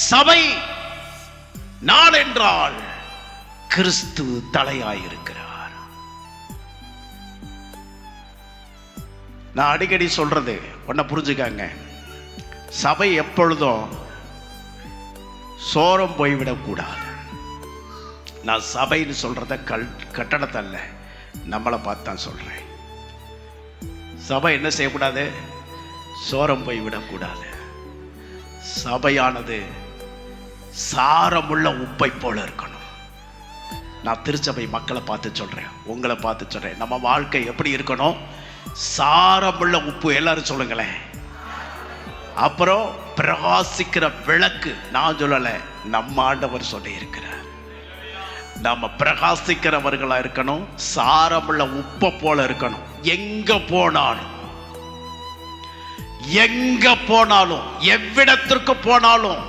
சபை நான் என்றால் கிறிஸ்து தலையாயிருக்கிறார். நான் அடிக்கடி சொல்றது ஒன்ன புரிஞ்சுக்காங்க. சபை எப்பொழுதும் சோரம் போய்விடக்கூடாது. நான் சபைன்னு சொல்றத கல் கட்டடத்தை அல்ல நம்மளை பார்த்து தான் சொல்றேன். சபை என்ன செய்யக்கூடாது? சோரம் போய் விடக்கூடாது சபையானது சாரமுள்ள உப்பை போல இருக்கணும். நான் திருச்சபை மக்களை பார்த்து சொல்கிறேன் உங்களை பார்த்து சொல்கிறேன் நம்ம வாழ்க்கை எப்படி இருக்கணும்? சாரமுள்ள உப்பு எல்லாரும் சொல்லுங்களேன். அப்புறம் பிரகாசிக்கிற விளக்கு நான் சொல்லலை நம்ம ஆண்டவர் சொல்லி இருக்கிறார் நாம பிரகாசிக்கிறவர்களா இருக்கணும் சாரமுள்ள உப்பை போல இருக்கணும். எங்கே போனாலும் எங்க போனாலும் எவ்விடத்திற்கு போனாலும்